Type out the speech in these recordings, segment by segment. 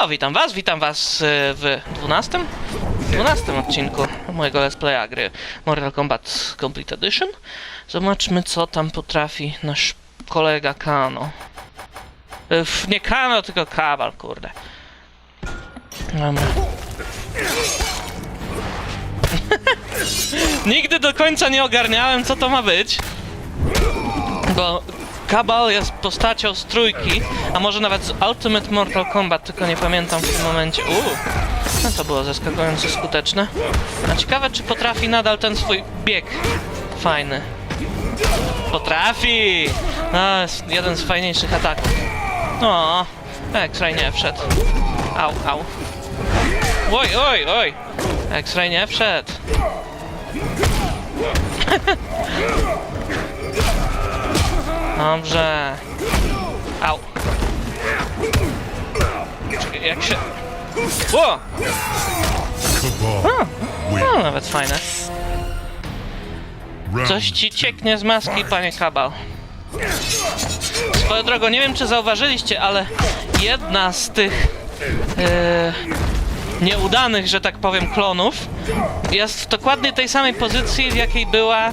O, witam was, witam was e, w 12? 12 odcinku mojego Let's Playa gry Mortal Kombat Complete Edition. Zobaczmy, co tam potrafi nasz kolega Kano. E, Nie Kano, tylko Kabal, kurde. Dobra. Nigdy do końca nie ogarniałem, co to ma być. Bo Kabal jest postacią z trójki, a może nawet z Ultimate Mortal Kombat, tylko nie pamiętam w tym momencie. Uuu, no to było zaskakująco skuteczne. A ciekawe, czy potrafi nadal ten swój bieg fajny. Potrafi! No, jest jeden z fajniejszych ataków. O, X-Ray nie wszedł. Au, au. Oj, oj, oj! X-Ray nie wszedł. Dobrze. Au. Czekaj, jak się... O! Cabal. Win. No, nawet fajne. Coś ci cieknie z maski, panie Kabal. Swoją drogą, nie wiem czy zauważyliście, ale jedna z tych e, nieudanych, że tak powiem, klonów jest w dokładnie tej samej pozycji, w jakiej była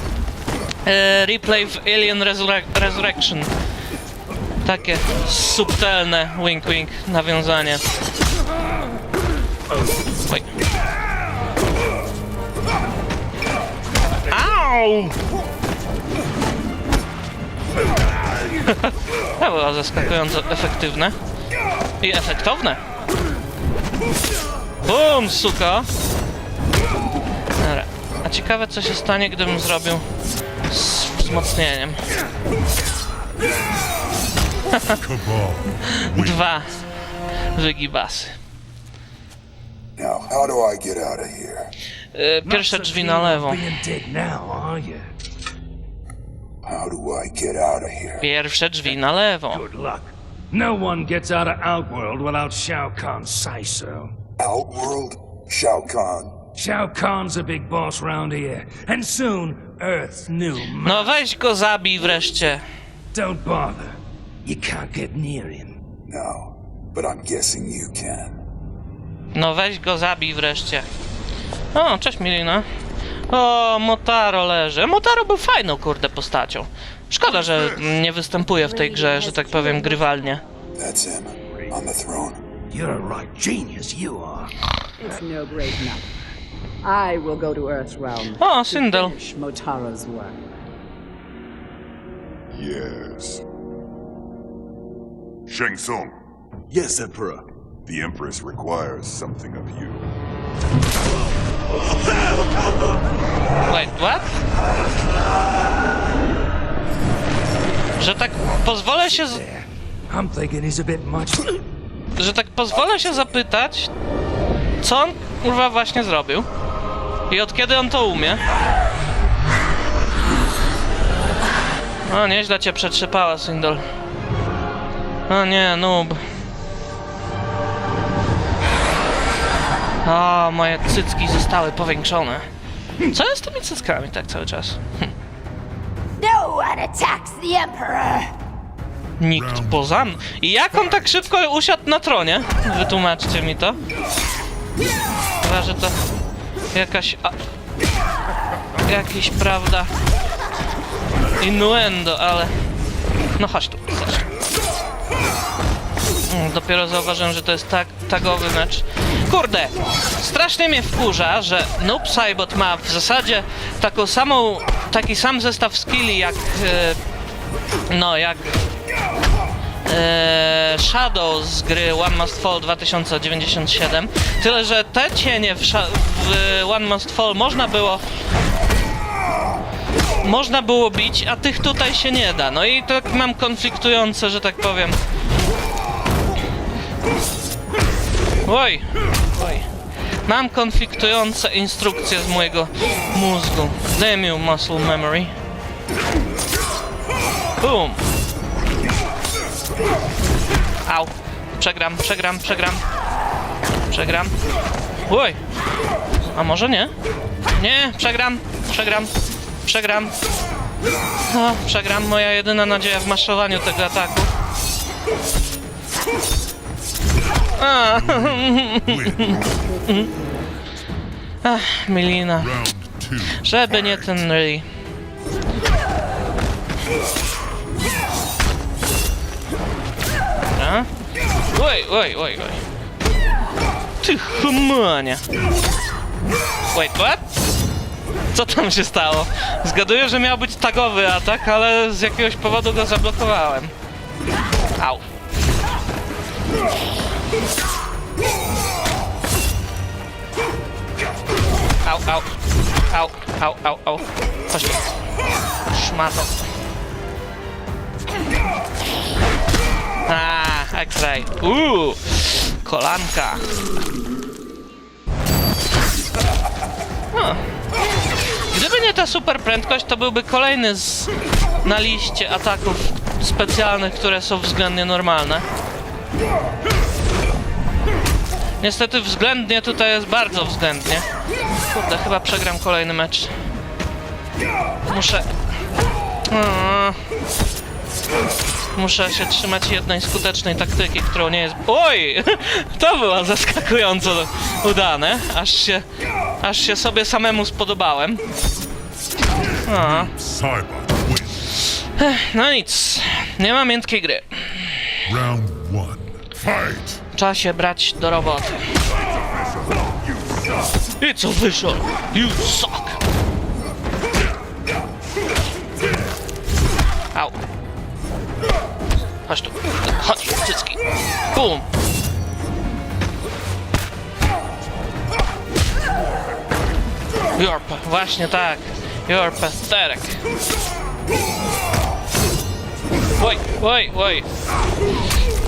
e, replay w Alien Resurre Resurrection. Takie subtelne wink wink nawiązanie. Oj. Au! To było zaskakująco efektywne. I efektowne. Bum, suka! Dobra. A ciekawe, co się stanie, gdybym zrobił wzmocnieniem. Cabal. Win. Dwa wygibasy. Now, how do I get out of here? E, Pierwsze drzwi na lewo. Being dead now, are you? How do I get out of here? Pierwsze drzwi na lewo. Good luck. No one gets out of Outworld without Shao Kahn's say so. Outworld? Shao Kahn. Shao Kahn's a big boss round here, and soon Earth's new ma- No weź go zabij wreszcie. Don't bother. You can't get near him. No, but I'm guessing you can. No weź go zabij wreszcie. O, cześć Milina. O, Motaro leży. Motaro był fajną, kurde, postacią. Szkoda, że nie występuje w tej grze, że tak powiem, grywalnie. That's him. On the throne. You're a right genius, you are. It's no great matter. I will go to Earth's realm. O, to Sindel. finish Motaro's work. Yes. Shang Tsung, Yes, Emperor. the Empress requires something of you. Wait, what? Że tak pozwolę się, z... I'm thinking he's a bit much. że tak pozwolę się zapytać, co on, kurwa, właśnie zrobił? I od kiedy on to umie? O, nieźle cię przetrzepała, Sindel. O nie, noob. O, moje cycki zostały powiększone. Co jest z tymi cyckami tak cały czas? No one attacks the Emperor! Nikt poza mną. I jak on tak szybko usiadł na tronie? Wytłumaczcie mi to. Chyba, że to jakaś... A... Jakiś, prawda... Innuendo, ale... No chodź tu, chodź. Mm, Dopiero zauważyłem, że to jest tak, tagowy mecz. Kurde, strasznie mnie wkurza, że Noob Saibot ma w zasadzie taką samą, taki sam zestaw skilli jak, e, no jak e, Shadow z gry One Must Fall 2097. Tyle, że te cienie w, w One Must Fall można było można było bić, a tych tutaj się nie da. No i tak mam konfliktujące, że tak powiem. Oj, oj. Mam konfliktujące instrukcje z mojego mózgu. Damn you, muscle memory. Boom. Au. Przegram, przegram, przegram. Przegram. Oj. A może nie? Nie, przegram, przegram, przegram. O, przegram. Moja jedyna nadzieja w maszowaniu tego ataku. A, Win. Milina. Żeby nie ten ryj. Oj, oj, oj, oj. Ty humanie. Wait, what? Co tam się stało? Zgaduję, że miał być tagowy atak, ale z jakiegoś powodu go zablokowałem. Au. Au, au. Au, au, au, au. Chodź. Szmato. A, X-ray. Uuu, kolanka. Gdyby nie ta super prędkość, to byłby kolejny z, na liście ataków specjalnych, które są względnie normalne. Niestety względnie tutaj jest bardzo względnie. Kurde, chyba przegram kolejny mecz. Muszę... Muszę się trzymać jednej skutecznej taktyki, którą nie jest... Oj! To było zaskakująco udane. Aż się... Aż się sobie samemu spodobałem. A, no nic. Nie ma miętkiej gry. Trzeba się brać do roboty. It's official. You suck. Au. Chodź tu. Chodź, cycki. Bum. Pa- właśnie tak. You're pathetic. Oj, oj, oj.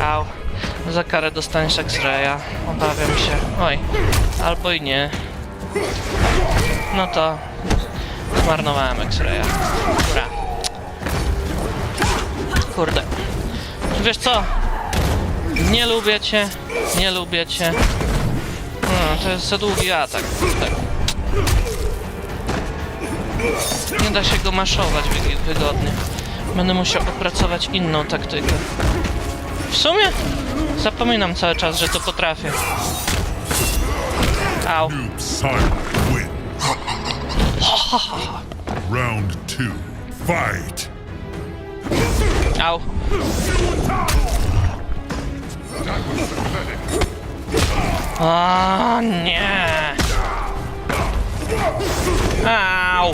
Au. Za karę dostaniesz X-raya. Obawiam się. Oj. Albo i nie. No to... Zmarnowałem X-raya. Dobra. Kurde. Wiesz co? Nie lubię cię. Nie lubię cię. No, to jest za długi atak. Kurde. Nie da się go maszować wy- wygodnie. Będę musiał opracować inną taktykę. W sumie zapominam cały czas, że to potrafię. Au. Round two. Fight. Au. O nie. Au.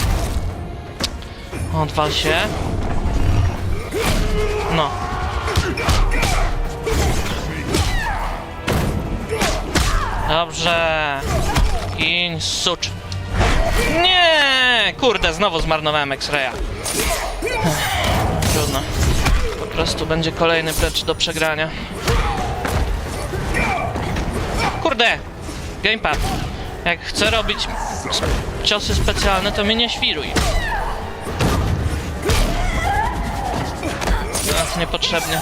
Odwal się. No. Dobrze. Gin sucz. Nie! Kurde, znowu zmarnowałem X-raya. Trudno. Po prostu będzie kolejny plecz do przegrania. Kurde! Gamepad. Jak chcę robić ciosy specjalne, to mnie nie świruj. Ach, niepotrzebnie.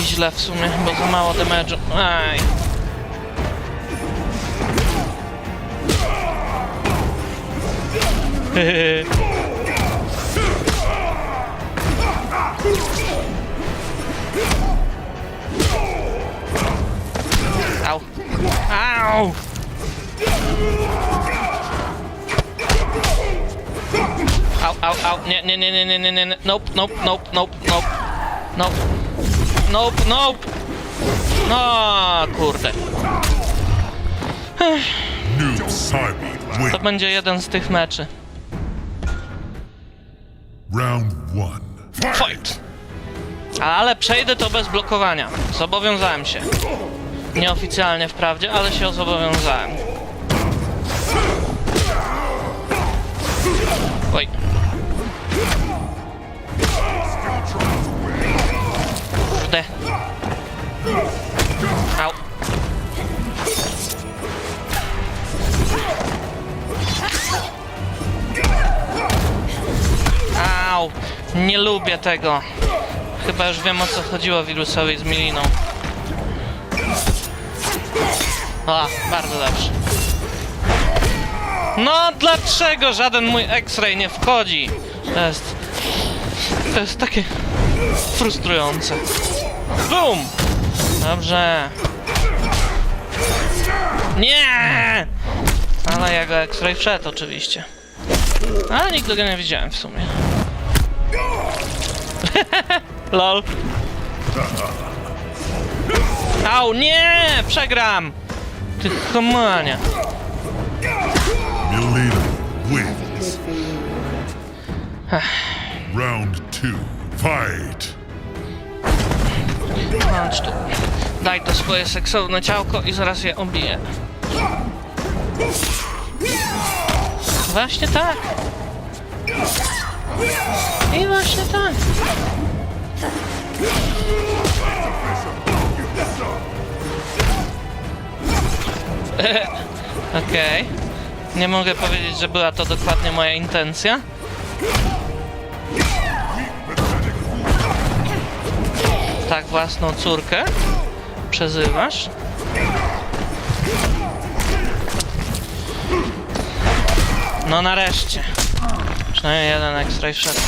I źle w sumie, bo za mało damage'u. Aj. Au. Au! Au, au, au. Nie, nie, nie, nie, nie, nie, nie, nie. Nope, nope, nope, nope, nope. Nope. Nope, nope. No, kurde. To będzie jeden z tych meczy. Round one. Fight! Ale przejdę to bez blokowania. Zobowiązałem się. Nieoficjalnie wprawdzie, ale się zobowiązałem. Oj. Kurde. Au. Au. Nie lubię tego. Chyba już wiem o co chodziło wirusowi z Miliną. O, bardzo dobrze. No, dlaczego żaden mój X-ray nie wchodzi? To jest... To jest takie... frustrujące. Boom! Dobrze. Nie! Ale ja go X-Ray wszedł oczywiście. Ale nigdy go nie widziałem w sumie. Lol. Au, nie! Przegram! Ty komania. Round two. Fight. Chodź tu. Daj to swoje seksowne ciałko i zaraz je obiję. Właśnie tak. I właśnie tak. Okej. Nie mogę powiedzieć, że była to dokładnie moja intencja. Tak własną córkę przezywasz? No nareszcie. Przynajmniej jeden ekstra i wszedł.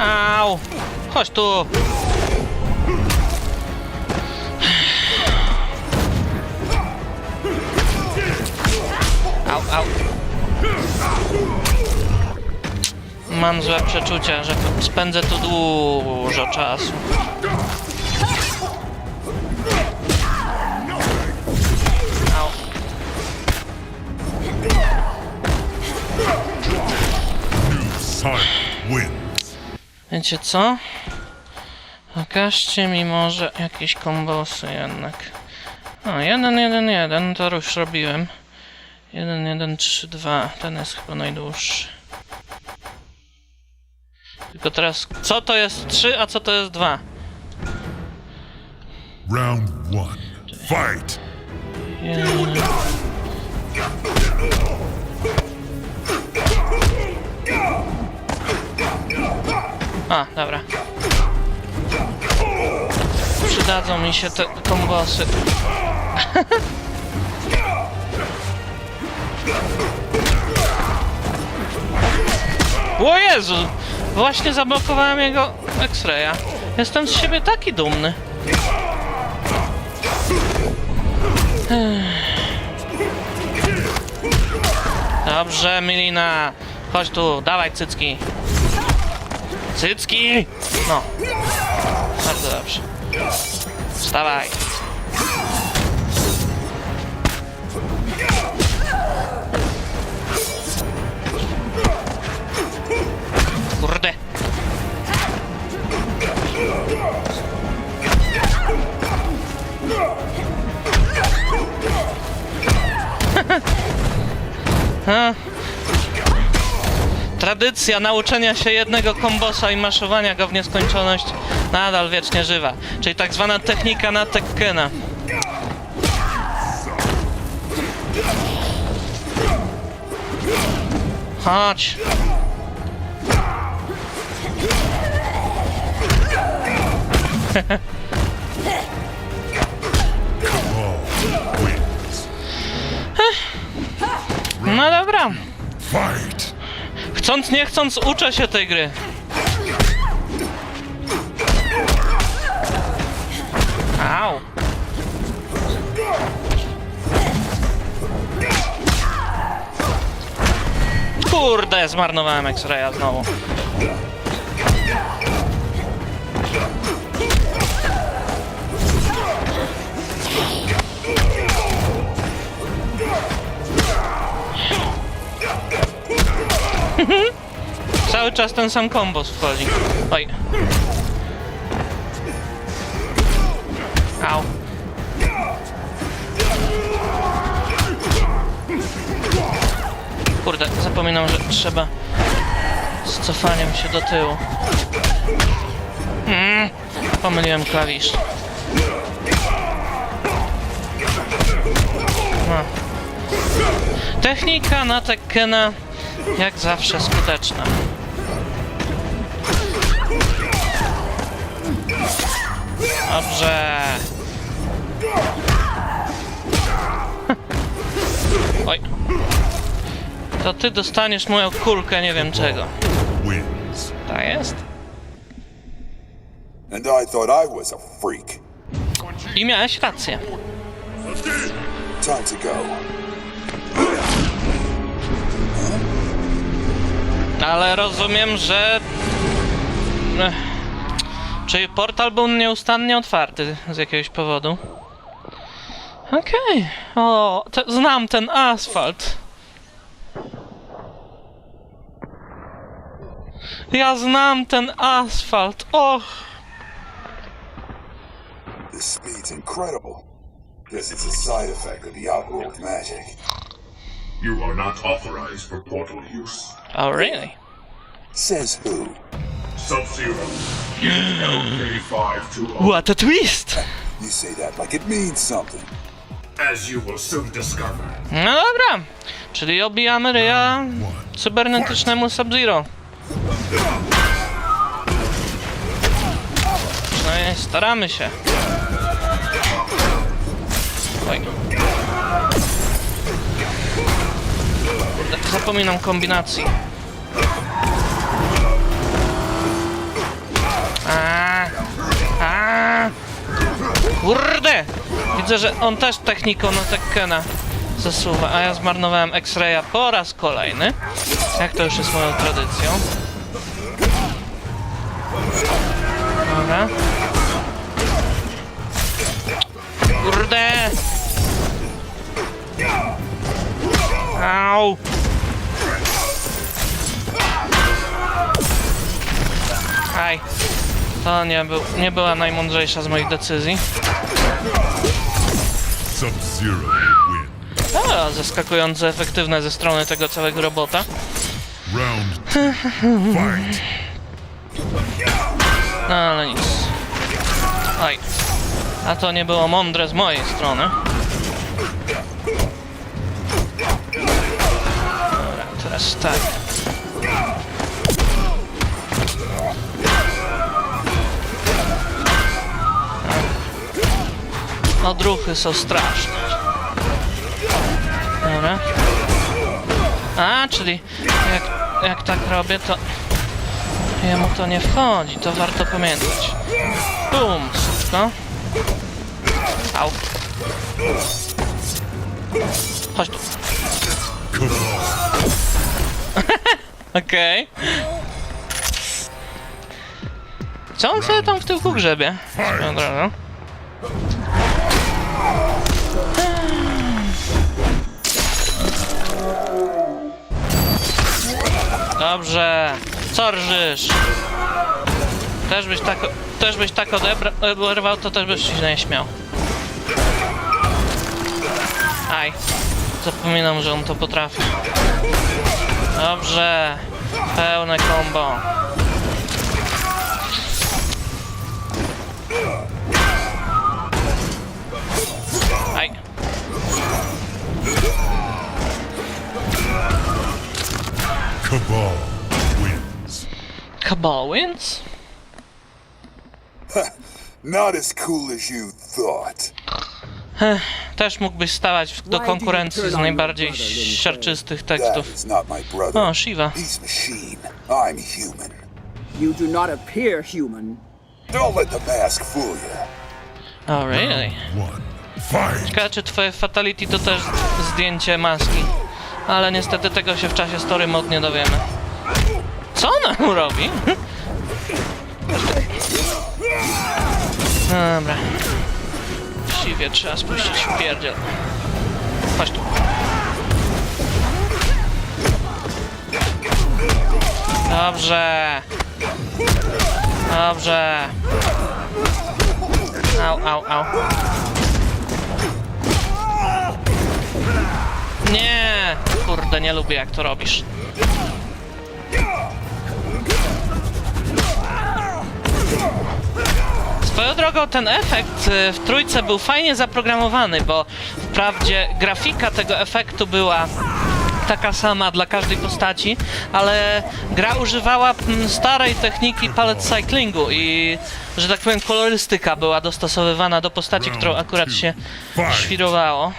Au! Chodź tu! Au, au. Mam złe przeczucia, że spędzę tu dużo czasu. Wiecie co? Pokażcie mi może jakieś kombosy jednak. O, 1, 1, 1, to już robiłem. 1, 1, 3, 2. Ten jest chyba najdłuższy. Tylko teraz, co to jest 3, a co to jest 2? Round one. Fight. Jeden. A, dobra. Przydadzą mi się te kombosy. O Jezu! Właśnie zablokowałem jego X-raya. Jestem z siebie taki dumny. Dobrze, Milina. Chodź tu, dawaj cycki. Cycki! No. Bardzo dobrze. Wstawaj. Kurde. Ha. Tradycja nauczenia się jednego kombosa i maszowania go w nieskończoność nadal wiecznie żywa. Czyli tak zwana technika na Tekkena. Chodź. No dobra. Chcąc nie chcąc uczę się tej gry. Au. Kurde, zmarnowałem X-raya znowu. Cały czas ten sam kombos wchodzi. Oj. Au. Kurde, zapominam, że trzeba z cofaniem się do tyłu. Mm, pomyliłem klawisz. No. Technika na Tekkena jak zawsze skuteczna. Dobrze. Oj. To ty dostaniesz moją kulkę, nie wiem czego. Tak jest. And I thought I was a freak. I miałeś rację. Time to go. Ale rozumiem, że... Ech. Czyli portal był nieustannie otwarty z jakiegoś powodu. Okej. O, te, znam ten asfalt. Ja znam ten asfalt. Och. This speed's incredible. Guess it's a side effect of the outworld magic. You are not authorized for portal use. Oh, really? Says who? Sub-Zero, get LK-520. What a twist! You say that like it means something. As you will soon discover. No dobra. Czyli obijamy ryja cybernetycznemu Sub-Zero. Przynajmniej staramy się. Oj. Zapominam kombinacji. Kurde! Widzę, że on też techniką na Tekkena zasuwa, a ja zmarnowałem X-Raya po raz kolejny. Jak to już jest moją tradycją. Dobra. Kurde! Au! Aj. To nie, był, nie była najmądrzejsza z moich decyzji. A, zaskakująco efektywne ze strony tego całego robota. No ale nic. Oj. A to nie było mądre z mojej strony. Dobra, teraz tak. Odruchy są straszne. Dobra. A, czyli jak, jak tak robię, to Jemu to nie wchodzi, to warto pamiętać. Bum, suczko. Au. Chodź tu. Okej. Co on sobie tam w tyłku grzebie? Swoją drogą. Dobrze. Co rżysz? Też byś tak, też byś tak oderwał, to też byś się nie śmiał. Aj. Zapominam, że on to potrafi. Dobrze. Pełne combo. Aj. Cabal. Wins? Not as cool as you thought. Też mógłbyś stawać do konkurencji z najbardziej siarczystych That tekstów. is not my brother. O, Shiva. He's machine. I'm human. You do not appear human. Don't let the mask fool you. Oh, really? One. Fight. Ciekawe, czy twoje fatality to też zdjęcie maski. Ale niestety tego się w czasie story mod nie dowiemy. Co ona mu robi? Dobra. Siwie trzeba spuścić w pierdziel. Chodź tu. Dobrze. Dobrze. Au, au, au. Nie! Kurde, nie lubię jak to robisz. Swoją drogą ten efekt y, w trójce był fajnie zaprogramowany, bo wprawdzie grafika tego efektu była taka sama dla każdej postaci, ale gra używała mm, starej techniki palette cyclingu i, że tak powiem, kolorystyka była dostosowywana do postaci, którą akurat się świrowało.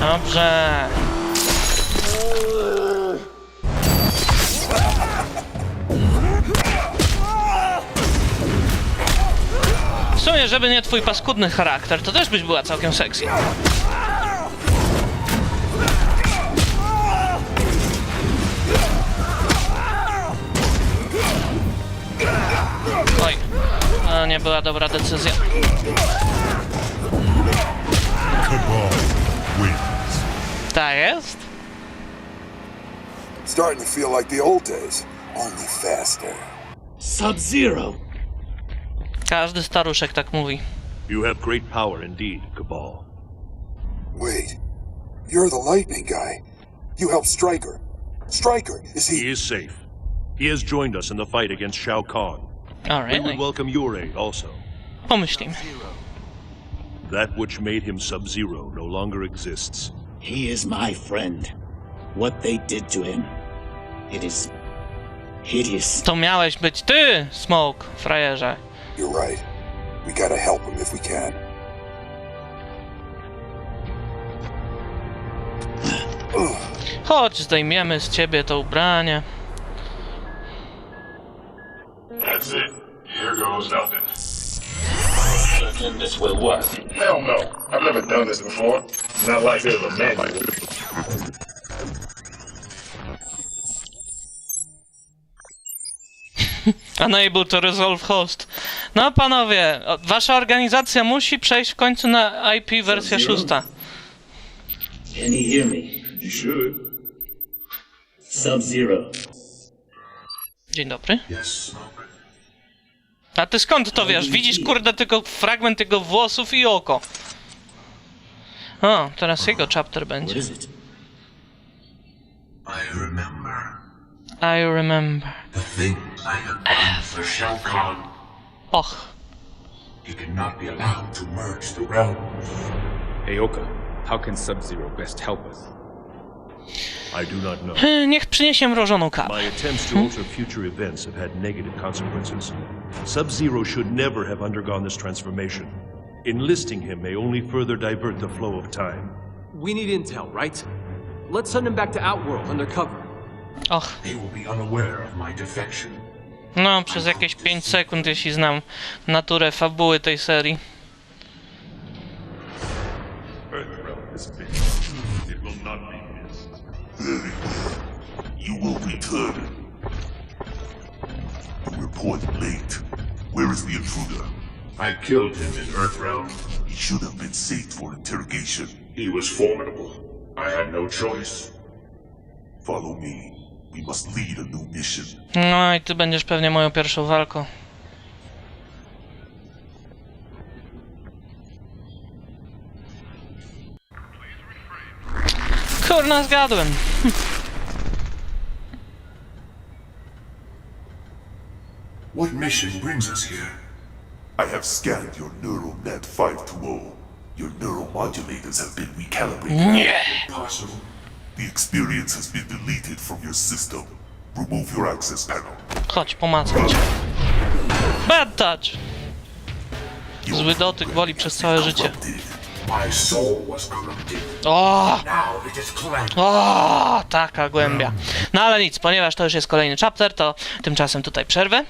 Dobrze. Gdyby nie twój paskudny charakter, to też byś była całkiem sexy. Oj, to nie była dobra decyzja. Ta jest? Starting to feel like the old days, only faster. Sub-Zero! Każdy staruszek tak mówi. You have great power indeed, Cabal. Wait, you're the lightning guy. You helped Stryker. Stryker, is He he? is safe. He has joined us in the fight against Shao Kahn. We Alright, would welcome your aid also. pomyślimy. That which made him Sub-Zero no longer exists. He is my friend. What they did to him, it is hideous. To miałeś być ty, Smoke, frajerze. You're right. We gotta help him if we can. Chodź, zdejmiemy z ciebie to ubranie. That's it. Here goes nothing. Then this will work. Hell no. I've never done this before. Not like there's a manual. Unable to resolve host. No panowie, wasza organizacja musi przejść w końcu na IP wersja szósta. Can he hear me? You should. Sub-Zero. Dzień dobry. Yes. A ty skąd to wiesz? Widzisz kurde tylko fragment jego włosów i oko. O, teraz jego chapter What będzie. is it? I remember I remember. the things I have done for Shao Kahn. Och. He cannot be allowed to merge the realms. Aoka, how can Sub-Zero best help us? I do not know. E, Niech przyniesie mrożoną kawę. My attempts to hm? alter future events have had negative consequences. Sub-Zero should never have undergone this transformation. Enlisting him may only further divert the flow of time. We need intel, right? Let's send him back to Outworld undercover. Och. They will be unaware of my defection. No, przez jakieś 5 sekund, jeśli znam naturę fabuły tej serii. Earthrealm is big. It will not be missed. You will return. You report late. Where is the intruder? I killed him in Earthrealm. He should have been saved for interrogation. He was formidable. I had no choice. Follow me. We must lead a new mission. No i ty będziesz pewnie moją pierwszą walką. Kurna, zgadłem. What mission brings us here? I have scanned your neural net 520. Your neuromodulators have been recalibrated. Impossible. The experience has been deleted from your system. Remove your access panel. Chodź, pomacać. Bad touch. Zły dotyk woli przez całe życie. My soul was corrupted. O, Now it is cleansed. o, taka głębia. No ale nic, ponieważ to już jest kolejny chapter, to tymczasem tutaj przerwę.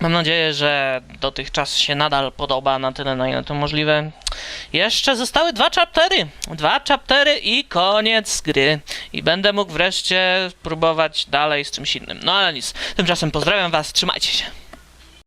Mam nadzieję, że dotychczas się nadal podoba na tyle, na ile to możliwe. Jeszcze zostały dwa chaptery. Dwa chaptery i koniec gry. I będę mógł wreszcie próbować dalej z czymś innym. No ale nic. Tymczasem pozdrawiam was, trzymajcie się.